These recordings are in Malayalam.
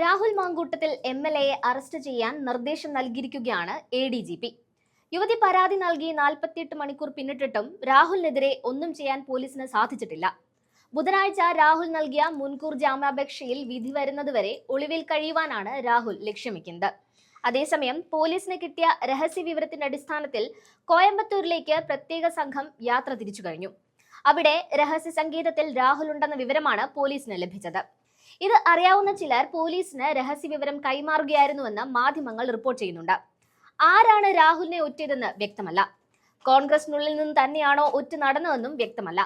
രാഹുൽ മാങ്കൂട്ടത്തിൽ എം എൽ എയെ അറസ്റ്റ് ചെയ്യാൻ നിർദ്ദേശം നൽകിയിരിക്കുകയാണ് എ ഡി ജി പി യുവതി പരാതി നൽകി നാൽപ്പത്തിയെട്ട് മണിക്കൂർ പിന്നിട്ടിട്ടും രാഹുലിനെതിരെ ഒന്നും ചെയ്യാൻ പോലീസിന് സാധിച്ചിട്ടില്ല. ബുധനാഴ്ച രാഹുൽ നൽകിയ മുൻകൂർ ജാമ്യാപേക്ഷയിൽ വിധി വരുന്നതുവരെ ഒളിവിൽ കഴിയുവാനാണ് രാഹുൽ ലക്ഷ്യമിക്കുന്നത്. അതേസമയം പോലീസിന് കിട്ടിയ രഹസ്യ വിവരത്തിന്റെ അടിസ്ഥാനത്തിൽ കോയമ്പത്തൂരിലേക്ക് പ്രത്യേക സംഘം യാത്ര തിരിച്ചു കഴിഞ്ഞു. അവിടെ രഹസ്യ സംഗീതത്തിൽ രാഹുൽ ഉണ്ടെന്ന വിവരമാണ് പോലീസിന് ലഭിച്ചത്. ഇത് അറിയാവുന്ന ചിലർ പോലീസിന് രഹസ്യ വിവരം കൈമാറുകയായിരുന്നുവെന്ന് മാധ്യമങ്ങൾ റിപ്പോർട്ട് ചെയ്യുന്നുണ്ട്. ആരാണ് രാഹുലിനെ ഒറ്റതെന്ന് വ്യക്തമല്ല. കോൺഗ്രസിനുള്ളിൽ നിന്ന് തന്നെയാണോ ഒറ്റ നടന്നതെന്നും വ്യക്തമല്ല.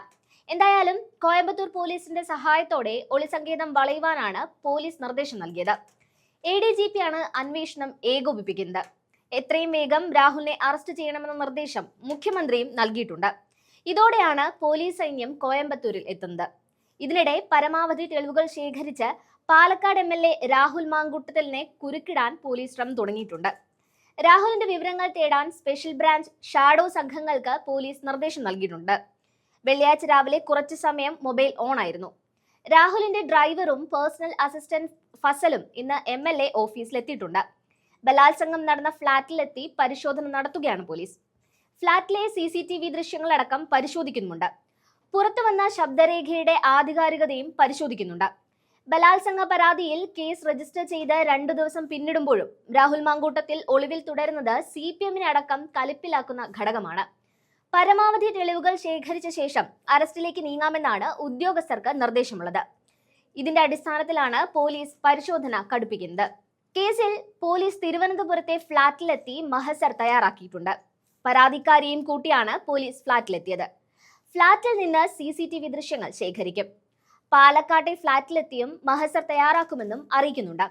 എന്തായാലും കോയമ്പത്തൂർ പോലീസിന്റെ സഹായത്തോടെ ഒളിസങ്കേതം വളയുവാനാണ് പോലീസ് നിർദ്ദേശം നൽകിയത്. എ ഡി ജി പി ആണ് അന്വേഷണം ഏകോപിപ്പിക്കുന്നത്. എത്രയും വേഗം രാഹുലിനെ അറസ്റ്റ് ചെയ്യണമെന്ന നിർദ്ദേശം മുഖ്യമന്ത്രിയും നൽകിയിട്ടുണ്ട്. ഇതോടെയാണ് പോലീസ് സൈന്യം കോയമ്പത്തൂരിൽ എത്തുന്നത്. ഇതിനിടെ പരമാവധി തെളിവുകൾ ശേഖരിച്ച് Palakkad M L A Rahul മാങ്കുട്ടത്തലിനെ കുരുക്കിടാൻ പോലീസ് ശ്രമം തുടങ്ങിയിട്ടുണ്ട്. രാഹുലിന്റെ വിവരങ്ങൾ തേടാൻ സ്പെഷ്യൽ ബ്രാഞ്ച് ഷാഡോ സംഘങ്ങൾക്ക് പോലീസ് നിർദ്ദേശം നൽകിയിട്ടുണ്ട്. വെള്ളിയാഴ്ച രാവിലെ കുറച്ചു സമയം മൊബൈൽ ഓൺ ആയിരുന്നു. രാഹുലിന്റെ ഡ്രൈവറും പേഴ്സണൽ അസിസ്റ്റന്റ് ഫസലും ഇന്ന് എം എൽ എ ഓഫീസിലെത്തിയിട്ടുണ്ട്. ബലാത്സംഗം നടന്ന ഫ്ളാറ്റിലെത്തി പരിശോധന നടത്തുകയാണ് പോലീസ്. ഫ്ളാറ്റിലെ സി സി ടി വി ദൃശ്യങ്ങളടക്കം പരിശോധിക്കുന്നുണ്ട് പുറത്തു വന്ന ശബ്ദരേഖയുടെ ആധികാരികതയും പരിശോധിക്കുന്നുണ്ട്. ബലാത്സംഗ പരാതിയിൽ കേസ് രജിസ്റ്റർ ചെയ്ത് രണ്ടു ദിവസം പിന്നിടുമ്പോഴും രാഹുൽ മാങ്കൂട്ടത്തിൽ ഒളിവിൽ തുടരുന്നത് സി പി എമ്മിനെ അടക്കം കലിപ്പിലാക്കുന്ന ഘടകമാണ്. പരമാവധി തെളിവുകൾ ശേഖരിച്ച ശേഷം അറസ്റ്റിലേക്ക് നീങ്ങാമെന്നാണ് ഉദ്യോഗസ്ഥർക്ക് നിർദ്ദേശമുള്ളത്. ഇതിന്റെ അടിസ്ഥാനത്തിലാണ് പോലീസ് പരിശോധന കടുപ്പിക്കുന്നത്. കേസിൽ പോലീസ് തിരുവനന്തപുരത്തെ ഫ്ളാറ്റിലെത്തി മഹസർ തയ്യാറാക്കിയിട്ടുണ്ട്. പരാതിക്കാരിയും കൂട്ടിയാണ് പോലീസ് ഫ്ളാറ്റിലെത്തിയത്. ഫ്ളാറ്റിൽ നിന്ന് സി സി ടി വി ദൃശ്യങ്ങൾ ശേഖരിക്കും. പാലക്കാട്ടെ ഫ്ളാറ്റിലെത്തിയും മഹസർ തയ്യാറാക്കുമെന്നും അറിയിക്കുന്നുണ്ട്.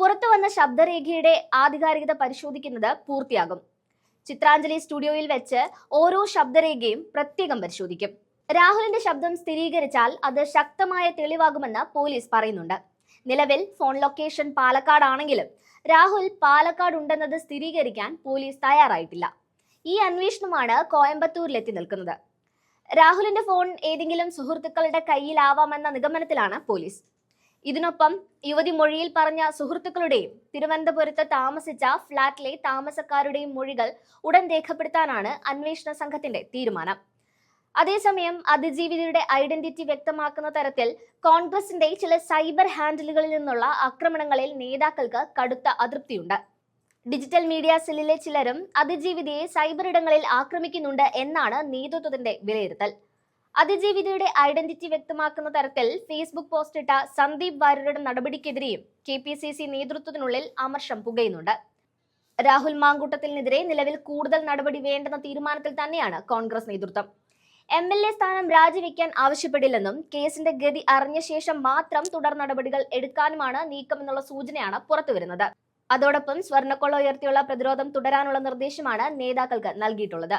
പുറത്തു വന്ന ശബ്ദരേഖയുടെ ആധികാരികത പരിശോധിക്കുന്നത് പൂർത്തിയാകും. ചിത്രാഞ്ജലി സ്റ്റുഡിയോയിൽ വെച്ച് ഓരോ ശബ്ദരേഖയും പ്രത്യേകം പരിശോധിക്കും. രാഹുലിന്റെ ശബ്ദം സ്ഥിരീകരിച്ചാൽ അത് ശക്തമായ തെളിവാകുമെന്ന് പോലീസ് പറയുന്നുണ്ട്. നിലവിൽ ഫോൺ ലൊക്കേഷൻ പാലക്കാടാണെങ്കിലും രാഹുൽ പാലക്കാട് ഉണ്ടെന്നത് സ്ഥിരീകരിക്കാൻ പോലീസ് തയ്യാറായിട്ടില്ല. ഈ അന്വേഷണമാണ് കോയമ്പത്തൂരിലെത്തി നിൽക്കുന്നത്. രാഹുലിന്റെ ഫോൺ ഏതെങ്കിലും സുഹൃത്തുക്കളുടെ കയ്യിലാവാമെന്ന നിഗമനത്തിലാണ് പോലീസ്. ഇതിനൊപ്പം യുവതി മൊഴിയിൽ പറഞ്ഞ സുഹൃത്തുക്കളുടെയും തിരുവനന്തപുരത്ത് താമസിച്ച ഫ്ളാറ്റിലെ താമസക്കാരുടെയും മൊഴികൾ ഉടൻ രേഖപ്പെടുത്താനാണ് അന്വേഷണ സംഘത്തിന്റെ തീരുമാനം. അതേസമയം അതിജീവിതയുടെ ഐഡന്റിറ്റി വ്യക്തമാക്കുന്ന തരത്തിൽ കോൺഗ്രസിന്റെ ചില സൈബർ ഹാൻഡിലുകളിൽ നിന്നുള്ള ആക്രമണങ്ങളിൽ നേതാക്കൾക്ക് കടുത്ത അതൃപ്തിയുണ്ട്. ഡിജിറ്റൽ മീഡിയ സെല്ലിലെ ചിലരും അതിജീവിതയെ സൈബർ ഇടങ്ങളിൽ ആക്രമിക്കുന്നുണ്ട് എന്നാണ് നേതൃത്വത്തിന്റെ വിലയിരുത്തൽ. അതിജീവിതയുടെ ഐഡന്റിറ്റി വ്യക്തമാക്കുന്ന തരത്തിൽ ഫേസ്ബുക്ക് പോസ്റ്റ് ഇട്ട സന്ദീപ് വാര്യരുടെ നടപടിക്കെതിരെയും കെ പി സി സി നേതൃത്വത്തിനുള്ളിൽ അമർഷം പുകയുന്നുണ്ട്. രാഹുൽ മാങ്കൂട്ടത്തിനെതിരെ നിലവിൽ കൂടുതൽ നടപടി വേണ്ടെന്ന തീരുമാനത്തിൽ തന്നെയാണ് കോൺഗ്രസ് നേതൃത്വം. എം എൽ എ സ്ഥാനം രാജിവെക്കാൻ ആവശ്യപ്പെടില്ലെന്നും കേസിന്റെ ഗതി അറിഞ്ഞ ശേഷം മാത്രം തുടർ നടപടികൾ എടുക്കാനുമാണ് നീക്കമെന്നുള്ള സൂചനയാണ് പുറത്തുവരുന്നത്. അതോടൊപ്പം സ്വർണക്കൊള്ള ഉയർത്തിയുള്ള പ്രതിരോധം തുടരാനുള്ള നിർദ്ദേശമാണ് നേതാക്കൾക്ക് നൽകിയിട്ടുള്ളത്.